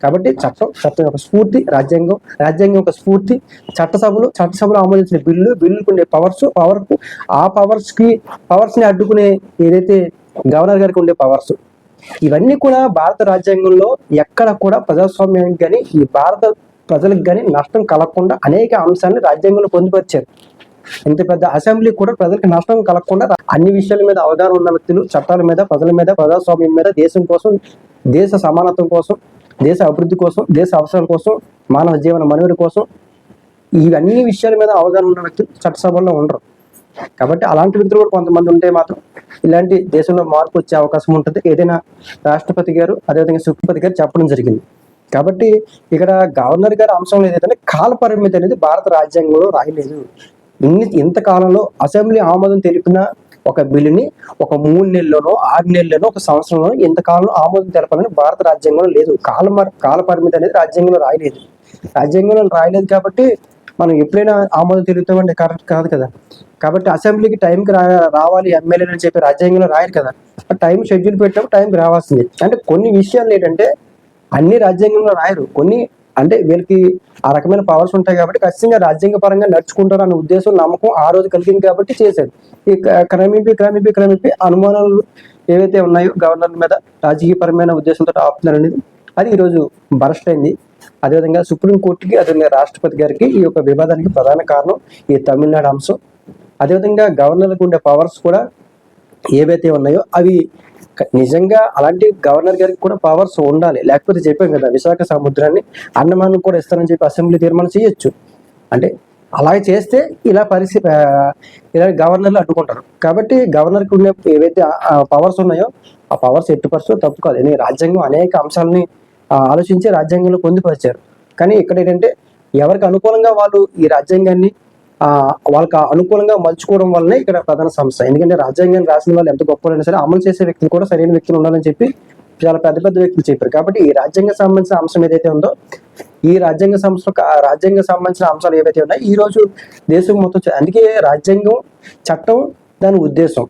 కాబట్టి చట్టం చట్టం యొక్క స్ఫూర్తి రాజ్యాంగం రాజ్యాంగం యొక్క స్ఫూర్తి చట్టసభలు చట్టసభలు ఆమోదించిన బిల్లు బిల్లుకు ఉండే పవర్స్ పవర్కు ఆ పవర్స్కి పవర్స్ని అడ్డుకునే ఏదైతే గవర్నర్ గారికి ఉండే పవర్స్. ఇవన్నీ కూడా భారత రాజ్యాంగంలో ఎక్కడ కూడా ప్రజాస్వామ్యానికి కానీ ఈ భారత ప్రజలకు కానీ నష్టం కలగకుండా అనేక అంశాలను రాజ్యాంగంలో పొందుపరిచారు. ఇంత పెద్ద అసెంబ్లీ కూడా ప్రజలకు నష్టం కలగకుండా అన్ని విషయాల మీద అవగాహన ఉన్న వ్యక్తులు చట్టాల మీద ప్రజల మీద ప్రజాస్వామ్యం మీద దేశం కోసం దేశ సమానత్వం కోసం దేశ అభివృద్ధి కోసం దేశ అవసరాల కోసం మానవ జీవన మనుగడ కోసం ఇవన్నీ విషయాల మీద అవగాహన ఉన్న వ్యక్తులు చట్టసభల్లో ఉండరు. కాబట్టి అలాంటి వ్యక్తులు కూడా కొంతమంది ఉంటే మాత్రం ఇలాంటి దేశంలో మార్పు వచ్చే అవకాశం ఉంటుంది. ఏదైనా రాష్ట్రపతి గారు అదేవిధంగా సుప్రపతి గారు చెప్పడం జరిగింది. కాబట్టి ఇక్కడ గవర్నర్ గారి అంశం ఏదైతే కాల పరిమితి అనేది భారత రాజ్యాంగంలో రాయలేదు. ఇన్ని ఇంత కాలంలో అసెంబ్లీ ఆమోదం తెలిపిన ఒక బిల్లుని ఒక మూడు నెలల్లోనో ఆరు నెలల్లోనో ఒక సంవత్సరంలో ఇంతకాలంలో ఆమోదం తెలపాలని భారత రాజ్యాంగంలో లేదు. కాల కాల పరిమితి అనేది రాజ్యాంగంలో రాయలేదు. రాజ్యాంగంలో రాయలేదు కాబట్టి మనం ఎప్పుడైనా ఆమోదం తెలుగుతామంటే కరెక్ట్ కాదు కదా. కాబట్టి అసెంబ్లీకి టైంకి రా రావాలి ఎమ్మెల్యేలు అని చెప్పి రాజ్యాంగంలో రాయరు కదా. టైం షెడ్యూల్ పెట్టినప్పుడు టైంకి రావాల్సింది. అంటే కొన్ని విషయాలు ఏంటంటే అన్ని రాజ్యాంగంలో రాయరు. కొన్ని అంటే వీళ్ళకి ఆ రకమైన పవర్స్ ఉంటాయి కాబట్టి ఖచ్చితంగా రాజ్యాంగ పరంగా నడుచుకుంటారు అనే ఉద్దేశం నమ్మకం ఆ రోజు కలిగింది కాబట్టి చేశారు. ఈ క- క్రమేపీ క్రమేపీ క్రమేపీ అనుమానాలు ఏవైతే ఉన్నాయో గవర్నర్ మీద రాజకీయపరమైన ఉద్దేశంతో ఆపుతున్నారు అనేది అది ఈరోజు బరస్ట్ అయింది. అదేవిధంగా సుప్రీంకోర్టుకి అదేవిధంగా రాష్ట్రపతి గారికి ఈ యొక్క వివాదానికి ప్రధాన కారణం ఈ తమిళనాడు అంశం. అదేవిధంగా గవర్నర్లకు ఉండే పవర్స్ కూడా ఏవైతే ఉన్నాయో అవి నిజంగా అలాంటి గవర్నర్ గారికి కూడా పవర్స్ ఉండాలి. లేకపోతే చెప్పాం కదా విశాఖ సముద్రాన్ని అన్నమానం కూడా ఇస్తారని చెప్పి అసెంబ్లీ తీర్మానం చేయొచ్చు. అంటే అలాగే చేస్తే ఇలా పరిస్థితి ఇలా గవర్నర్లు అడ్డుకుంటారు. కాబట్టి గవర్నర్కి ఉండే ఏవైతే పవర్స్ ఉన్నాయో ఆ పవర్స్ ఎట్టి పరిస్థితుల్లో తప్పు కాదు. ఎందుకంటే రాజ్యాంగం అనేక అంశాలని ఆలోచించి రాజ్యాంగంలో పొందుపరిచారు. కానీ ఇక్కడ ఏంటంటే ఎవరికి అనుకూలంగా వాళ్ళు ఈ రాజ్యాంగాన్ని వాళ్ళకి అనుకూలంగా మలుచుకోవడం వల్లనే ఇక్కడ ప్రధాన సమస్య. ఎందుకంటే రాజ్యాంగాన్ని రాసిన వాళ్ళు ఎంత గొప్పలైనా సరే అమలు చేసే వ్యక్తులు కూడా సరైన వ్యక్తులు ఉండాలని చెప్పి చాలా పెద్ద పెద్ద వ్యక్తులు చెప్పారు. కాబట్టి ఈ రాజ్యాంగ సంబంధించిన అంశం ఏదైతే ఉందో ఈ రాజ్యాంగ సంస్థ రాజ్యాంగ సంబంధించిన అంశాలు ఏవైతే ఉన్నాయో ఈ రోజు దేశం మొత్తం అందుకే రాజ్యాంగం చట్టం దాని ఉద్దేశం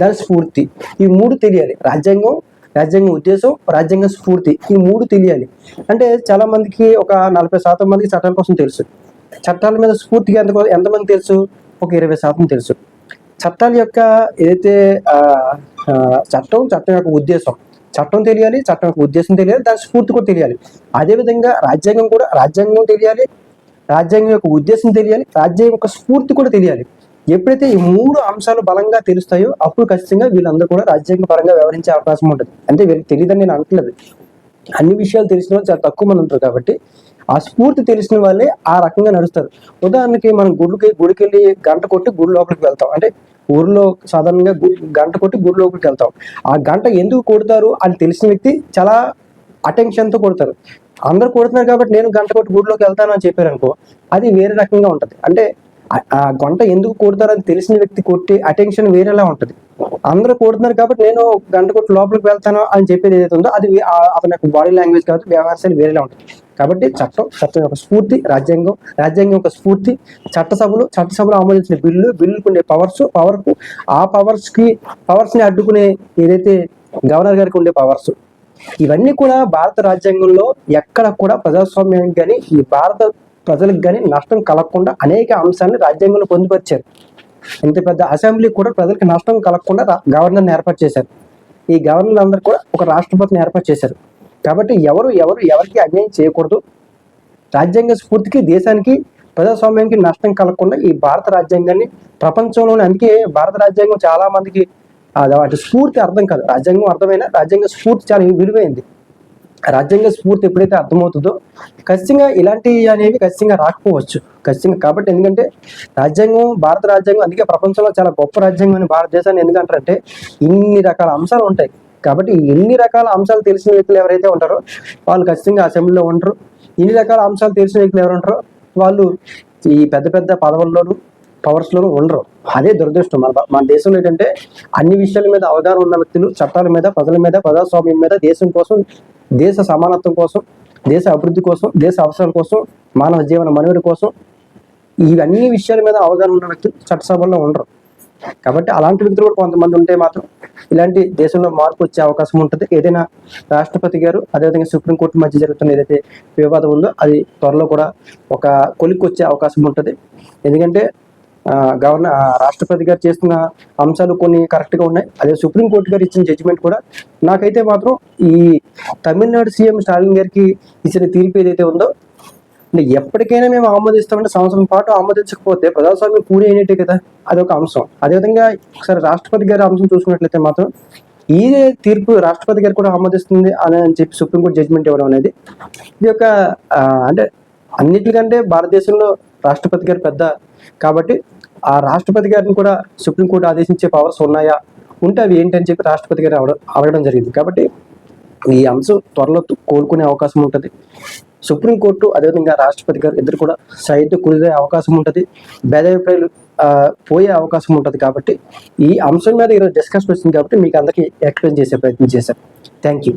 దాని స్ఫూర్తి ఈ మూడు తెలియాలి. రాజ్యాంగం రాజ్యాంగం ఉద్దేశం రాజ్యాంగ స్ఫూర్తి ఈ మూడు తెలియాలి. అంటే చాలా మందికి ఒక నలభై శాతం మందికి చట్టం కోసం తెలుసు. చట్టాల మీద స్ఫూర్తిగా ఎంత ఎంతమంది తెలుసు? ఒక ఇరవై శాతం తెలుసు. చట్టాల యొక్క ఏదైతే చట్టం చట్టం యొక్క ఉద్దేశం. చట్టం తెలియాలి చట్టం యొక్క ఉద్దేశం తెలియాలి దాని స్ఫూర్తి కూడా తెలియాలి. అదేవిధంగా రాజ్యాంగం కూడా రాజ్యాంగం తెలియాలి రాజ్యాంగం యొక్క ఉద్దేశం తెలియాలి రాజ్యాంగం యొక్క స్ఫూర్తి కూడా తెలియాలి. ఎప్పుడైతే ఈ మూడు అంశాలు బలంగా తెలుస్తాయో అప్పుడు ఖచ్చితంగా వీళ్ళందరూ కూడా రాజ్యాంగ పరంగా వ్యవహరించే అవకాశం ఉంటుంది. అంటే వీళ్ళకి తెలియదని నేను అనట్లేదు. అన్ని విషయాలు తెలిసిన వాళ్ళు చాలా తక్కువ మంది ఉంటారు కాబట్టి ఆ స్ఫూర్తి తెలిసిన వాళ్ళే ఆ రకంగా నడుస్తారు. ఉదాహరణకి మనం గుడికి గుడికి వెళ్ళి గంట కొట్టి గుడి లోపలికి వెళ్తాం. అంటే ఊర్లో సాధారణంగా గంట కొట్టి గుడి లోపలికి వెళ్తాం. ఆ గంట ఎందుకు కొడతారు అని తెలిసిన వ్యక్తి చాలా అటెన్షన్తో కొడతారు. అందరు కొడుతున్నారు కాబట్టి నేను గంట కొట్టి గుడిలోకి వెళ్తాను అని చెప్పారు అనుకో అది వేరే రకంగా ఉంటుంది. అంటే ఆ- గంట ఎందుకు కొడతారని తెలిసిన వ్యక్తి కొట్టి అటెన్షన్ వేరేలా ఉంటుంది. అందరూ కొడుతున్నారు కాబట్టి నేను గంట కొట్టి లోపలికి వెళ్తాను అని చెప్పేది ఏదైతే ఉందో అది అతని యొక్క బాడీ లాంగ్వేజ్ కాబట్టి వ్యవహారాలు వేరేలా ఉంటుంది. కాబట్టి చట్టం చట్టం యొక్క స్ఫూర్తి రాజ్యాంగం రాజ్యాంగం యొక్క స్ఫూర్తి చట్టసభలు చట్టసభలు ఆమోదించిన బిల్లు బిల్లుకు ఉండే పవర్స్ పవర్కు ఆ పవర్స్కి పవర్స్ని అడ్డుకునే ఏదైతే గవర్నర్ గారికి ఉండే పవర్స్. ఇవన్నీ కూడా భారత రాజ్యాంగంలో ఎక్కడ కూడా ప్రజాస్వామ్యానికి కానీ ఈ భారత ప్రజలకు కానీ నష్టం కలగకుండా అనేక అంశాలను రాజ్యాంగంలో పొందుపరిచారు. ఇంత పెద్ద అసెంబ్లీ కూడా ప్రజలకు నష్టం కలగకుండా గవర్నర్ని ఏర్పాటు చేశారు. ఈ గవర్నర్ అందరూ కూడా ఒక రాష్ట్రపతిని ఏర్పాటు చేశారు. కాబట్టి ఎవరు ఎవరు ఎవరికి అన్యాయం చేయకూడదు. రాజ్యాంగ స్ఫూర్తికి దేశానికి ప్రజాస్వామ్యానికి నష్టం కలగకుండా ఈ భారత రాజ్యాంగాన్ని ప్రపంచంలోనే అందుకే భారత రాజ్యాంగం చాలా మందికి అటు వాటి స్ఫూర్తి అర్థం కాదు. రాజ్యాంగం అర్థమైన రాజ్యాంగ స్ఫూర్తి చాలా విలువైంది. రాజ్యాంగ స్ఫూర్తి ఎప్పుడైతే అర్థమవుతుందో ఖచ్చితంగా ఇలాంటివి అనేవి ఖచ్చితంగా రాకపోవచ్చు. ఖచ్చితంగా కాబట్టి ఎందుకంటే రాజ్యాంగం భారత రాజ్యాంగం అందుకే ప్రపంచంలో చాలా గొప్ప రాజ్యాంగం అని భారతదేశాన్ని ఎందుకంటారంటే ఇన్ని రకాల అంశాలు ఉంటాయి. కాబట్టి ఎన్ని రకాల అంశాలు తెలిసిన వ్యక్తులు ఎవరైతే ఉంటారో వాళ్ళు ఖచ్చితంగా అసెంబ్లీలో ఉంటారు ఇన్ని రకాల అంశాలు తెలిసిన వ్యక్తులు ఎవరు ఉంటారో వాళ్ళు ఈ పెద్ద పెద్ద పదవుల్లోనూ పవర్స్ లోనూ ఉండరు. అదే దురదృష్టం. మన మన దేశంలో ఏంటంటే అన్ని విషయాల మీద అవగాహన ఉన్న వ్యక్తులు చట్టాల మీద ప్రజల మీద ప్రజాస్వామ్యం మీద దేశం కోసం దేశ సమానత్వం కోసం దేశ అభివృద్ధి కోసం దేశ అవసరాల కోసం మానవ జీవన మనుగడ కోసం ఇవన్నీ విషయాల మీద అవగాహన ఉన్న వ్యక్తులు చట్టసభల్లో ఉండరు. కాబట్టి అలాంటి వ్యక్తులు కూడా కొంతమంది ఉంటే మాత్రం ఇలాంటి దేశంలో మార్పు వచ్చే అవకాశం ఉంటుంది. ఏదైనా రాష్ట్రపతి గారు అదేవిధంగా సుప్రీంకోర్టు మధ్య జరుగుతున్న ఏదైతే వివాదం ఉందో అది త్వరలో కూడా ఒక కొలిక్కి వచ్చే అవకాశం ఉంటుంది. ఎందుకంటే గవర్నర్ ఆ, రాష్ట్రపతి గారు చేస్తున్న అంశాలు కొన్ని కరెక్ట్గా ఉన్నాయి. అదే సుప్రీంకోర్టు గారు ఇచ్చిన జడ్జిమెంట్ కూడా నాకైతే మాత్రం ఈ తమిళనాడు సీఎం స్టాలిన్ గారికి ఇచ్చిన తీర్పు ఏదైతే ఉందో అంటే ఎప్పటికైనా మేము ఆమోదిస్తామంటే సంవత్సరం పాటు ఆమోదించకపోతే ప్రజాస్వామ్యం పూర్తి అయినట్టే కదా? అదొక అంశం. అదేవిధంగా ఒకసారి రాష్ట్రపతి గారి అంశం చూసుకున్నట్లయితే మాత్రం ఈ తీర్పు రాష్ట్రపతి గారు కూడా ఆమోదిస్తుంది అని అని చెప్పి సుప్రీంకోర్టు జడ్జిమెంట్ ఇవ్వడం అనేది ఇది ఒక అంటే అన్నిటికంటే భారతదేశంలో రాష్ట్రపతి గారు పెద్ద కాబట్టి ఆ రాష్ట్రపతి గారిని కూడా సుప్రీంకోర్టు ఆదేశించే పవర్స్ ఉన్నాయా? ఉంటే అవి ఏంటని చెప్పి రాష్ట్రపతి గారు అడగ- అడగడం జరిగింది. కాబట్టి ఈ అంశం త్వరలో కోలుకునే అవకాశం ఉంటుంది. సుప్రీంకోర్టు అదేవిధంగా రాష్ట్రపతి గారు ఇద్దరు కూడా సైడ్ కుదిరే అవకాశం ఉంటుంది. భేదాభిప్రాయాలు పోయే అవకాశం ఉంటుంది కాబట్టి ఈ అంశం మీద ఈరోజు డిస్కషన్ వచ్చింది కాబట్టి మీకు అందరికీ ఎక్స్ప్లెయిన్ చేసే ప్రయత్నం చేశాను. Thank you